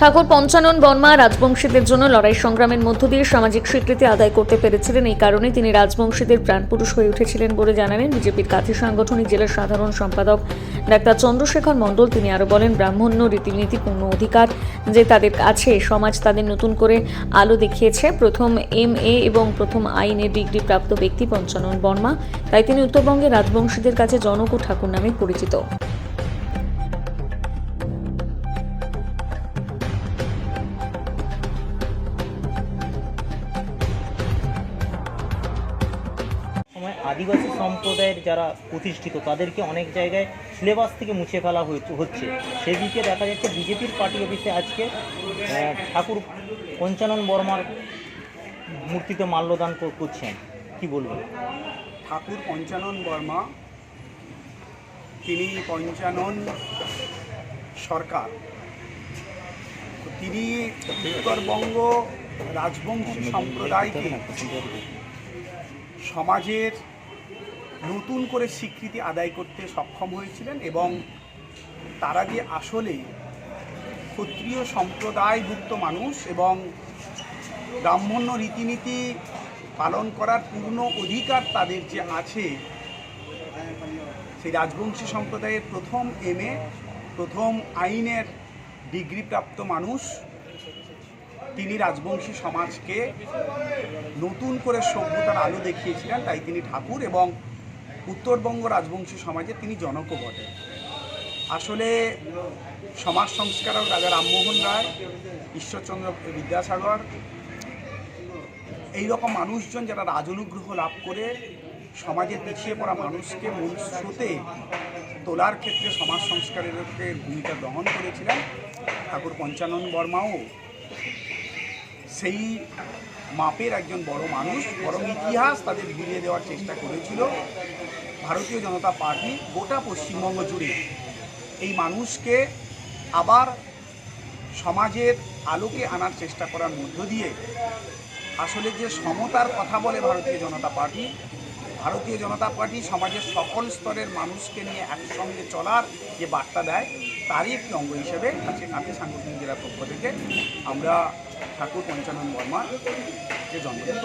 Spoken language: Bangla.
ঠাকুর পঞ্চানন বর্মা রাজবংশীদের জন্য লড়াই সংগ্রামের মধ্য দিয়ে সামাজিক স্বীকৃতি আদায় করতে পেরেছিলেন এই কারণে তিনি রাজবংশীদের প্রাণপুরুষ হয়ে উঠেছিলেন বলে জানালেন বিজেপির কাঁথি সাংগঠনিক জেলার সাধারণ সম্পাদক ডাক্তার চন্দ্রশেখর মণ্ডল। তিনি আরও বলেন, ব্রাহ্মণ্য রীতিনীতি পূর্ণ অধিকার যে তাদের আছে সমাজ তাদের নতুন করে আলো দেখিয়েছে। প্রথম এম এ এবং প্রথম আইনের ডিগ্রি প্রাপ্ত ব্যক্তি পঞ্চানন বর্মা। তাই তিনি উত্তরবঙ্গে রাজবংশীদের কাছে জনক ও ঠাকুর নামে পরিচিত। আদিবাসী সম্প্রদায়ের যারা প্রতিষ্ঠিত, তাদেরকে অনেক জায়গায় সিলেবাস থেকে মুছে ফেলা হচ্ছে। সেদিকে দেখা যাচ্ছে বিজেপির পার্টি অফিসে আজকে ঠাকুর পঞ্চানন বর্মার মূর্তিতে মাল্যদান করছেন। কি বলবেন? ঠাকুর পঞ্চানন বর্মা, তিনি পঞ্চানন সরকার। তিনি উত্তরবঙ্গ রাজবংশী সম্প্রদায়কে সমাজের নতুন করে স্বীকৃতি আদায় করতে সক্ষম হয়েছিলেন এবং তারা যে আসলে ক্ষত্রিয় সম্প্রদায়ভুক্ত মানুষ এবং ব্রাহ্মণ্য রীতিনীতি পালন করার পূর্ণ অধিকার তাদের যে আছে, সেই রাজবংশী সম্প্রদায়ের প্রথম এমএ প্রথম আইনের ডিগ্রিপ্রাপ্ত মানুষ, তিনি রাজবংশী সমাজকে নতুন করে সভ্যতার আলো দেখিয়েছিলেন, তাই তিনি ঠাকুর এবং উত্তরবঙ্গ রাজবংশী সমাজে তিনি জনক বটেন আসলে সমাজ সংস্কারক রাজা রামমোহন রায়, ঈশ্বরচন্দ্র বিদ্যাসাগর এই রকম মানুষজন যারা রাজনুগ্রহ লাভ করে সমাজে পিছিয়ে পড়া মানুষকে মূল স্রোতে তোলার ক্ষেত্রে সমাজ সংস্কারের ভূমিকা গ্রহণ করেছিলেন ঠাকুর পঞ্চানন বর্মাও। সেই মাপের একজন বড় মানুষ বরং ইতিহাস তাদের ঘুরিয়ে দেওয়ার চেষ্টা করেছিল। ভারতীয় জনতা পার্টি গোটা পশ্চিমবঙ্গ জুড়ে এই মানুষকে আবার সমাজের আলোকে আনার চেষ্টা করার মধ্য দিয়ে আসলে যে সমতার কথা বলে ভারতীয় জনতা পার্টি, ভারতীয় জনতা পার্টি সমাজের সকল স্তরের মানুষকে নিয়ে একসঙ্গে চলার যে বার্তা দেয়, তারই একটি অঙ্গ হিসেবে আজকে কাঁথি সাংগঠনিক জেলার পক্ষ থেকে আমরা ঠাকুর পঞ্চানন বর্মার যে জন্মদিন।